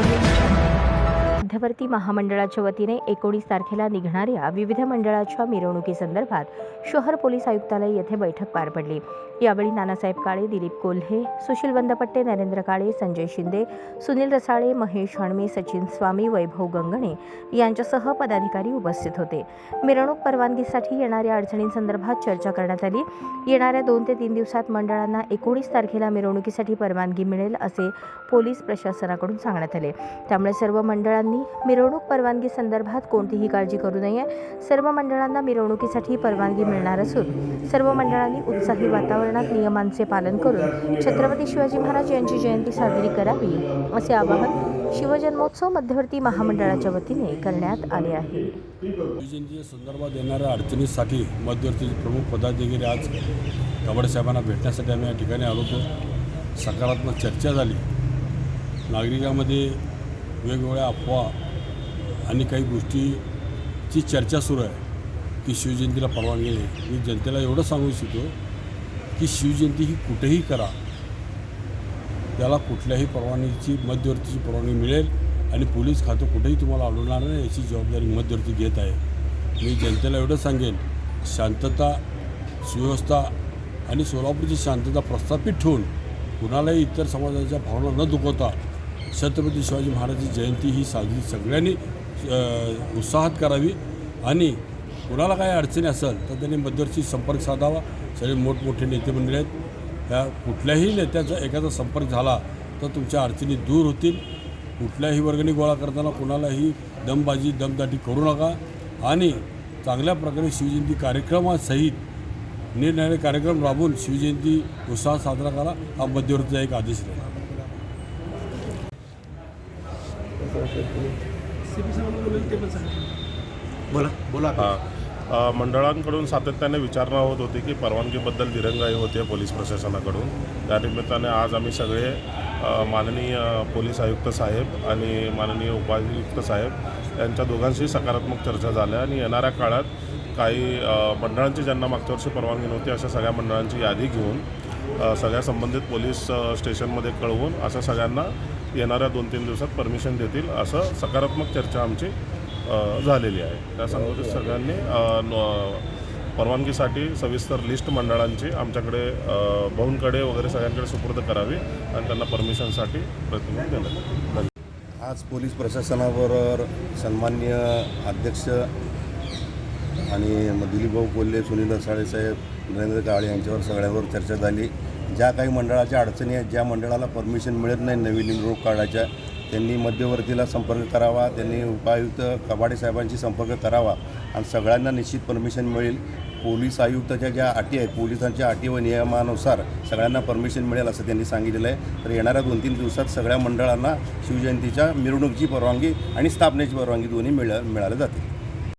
Thank you. मध्यवर्ती महामंडळाच्या वतीने एकोणीस तारखेला निघणाऱ्या विविध मंडळाच्या मिरवणुकीसंदर्भात शहर पोलीस आयुक्तालय येथे बैठक पार पडली. यावेळी नानासाहेब काळे दिलीप कोल्हे सुशील बंदपट्टे नरेंद्र काळे संजय शिंदे सुनील रसाळे महेश हणमे सचिन स्वामी वैभव गंगणे यांच्यासह पदाधिकारी उपस्थित होते. मिरवणूक परवानगीसाठी येणाऱ्या अडचणींसंदर्भात चर्चा करण्यात आली. येणाऱ्या दोन ते तीन दिवसात मंडळांना एकोणीस तारखेला मिरवणुकीसाठी परवानगी मिळेल असे पोलीस प्रशासनाकडून सांगण्यात आले. त्यामुळे सर्व मंडळांनी मिरवणूक परवानगी संदर्भात कोणतीही काळजी करू नये. सर्व मंडळांना मिरवणुकीसाठी परवानगी मिळणार असून सर्व मंडळांनी उत्साही वातावरणात नियमांचे पालन करून छत्रपती शिवाजी महाराज यांची जयंती साजरी करावी असे आवाहन शिवजन्मोत्सव मध्यवर्ती महामंडळाच्या वतीने करण्यात आले आहे. संदर्भात येणाऱ्या अडचणीसाठी मध्यवर्ती प्रमुख पदाधिकारी आज गवाडे साहेबांना भेटण्यासाठी आम्ही या ठिकाणी आलो होतो. सकारात्मक चर्चा झाली. नागरिकांमध्ये वेगवेगळ्या अफवा आणि काही गोष्टीची चर्चा सुरू आहे की शिवजयंतीला परवानगी नाही मी जनतेला एवढं सांगू इच्छितो की शिवजयंती ही कुठेही करा. त्याला कुठल्याही परवानगीची मध्यवर्तीची परवानगी मिळेल आणि पोलीस खातं कुठेही तुम्हाला आढळणार नाही याची जबाबदारी मध्यवर्ती घेत आहे. मी जनतेला एवढं सांगेन शांतता सुव्यवस्था आणि सोलापूरची शांतता प्रस्थापित ठेवून कुणालाही इतर समाजाच्या भावना न दुखवता छत्रपती शिवाजी महाराजांची जयंती ही साजरी सगळ्यांनी उत्साहात करावी. आणि कुणाला काही अडचणी असेल तर त्यांनी मध्यवर्ती संपर्क साधावा. सगळे मोठमोठे नेते मंडळी आहेत. ह्या कुठल्याही नेत्याचा एखादा संपर्क झाला तर तुमच्या अडचणी दूर होतील. कुठल्याही वर्गणी गोळा करताना कुणालाही दमबाजी दमदाटी करू नका. आणि चांगल्या प्रकारे शिवजयंती कार्यक्रमासहित निरनिराळे कार्यक्रम राबवून शिवजयंती उत्साह साजरा करा. हा मध्यवर्तीचा एक आदेश राहील. बोला. बोला. हा. मंडळांकडून सातत्याने विचारणा होत होती की परवानगीबद्दल दिरंगाई होते पोलीस प्रशासनाकडून. त्या निमित्ताने आज आम्ही सगळे माननीय पोलीस आयुक्त साहेब आणि माननीय उपायुक्त साहेब यांच्या दोघांशी सकारात्मक चर्चा झाल्या आणि येणाऱ्या काळात काही मंडळांची ज्यांना मागच्या वर्षी परवानगी नव्हती अशा सगळ्या मंडळांची यादी घेऊन सगळ्या संबंधित पोलीस स्टेशनमध्ये कळवून असं सगळ्यांना येणाऱ्या दोन तीन दिवसात परमिशन देतील असं सकारात्मक चर्चा आमची झालेली आहे. त्या संबंधित सगळ्यांनी परवानगीसाठी सविस्तर लिस्ट मंडळांची आमच्याकडे भाऊंकडे वगैरे सगळ्यांकडे सुपूर्द करावी आणि त्यांना परमिशनसाठी प्रयत्न देण्यात आज पोलीस प्रशासनाबरोबर सन्मान्य अध्यक्ष आणि दिलीपभाऊ कोल्हे सुनील साळेसाहेब नरेंद्र काळे यांच्यावर सगळ्यावर चर्चा झाली. ज्या काही मंडळाच्या अडचणी आहेत ज्या मंडळाला परमिशन मिळत नाही नवीन निवडणूक काढायच्या त्यांनी मध्यवर्तीला संपर्क करावा त्यांनी उपायुक्त कबाडे साहेबांशी संपर्क करावा आणि सगळ्यांना निश्चित परमिशन मिळेल. पोलीस आयुक्ताच्या ज्या अटी आहेत पोलिसांच्या अटी व नियमानुसार सगळ्यांना परमिशन मिळेल असं त्यांनी सांगितलेलं आहे. तर येणाऱ्या दोन तीन दिवसात सगळ्या मंडळांना शिवजयंतीच्या मिरवणुकीची परवानगी आणि स्थापनेची परवानगी दोन्ही मिळ मिळाल्या जातील.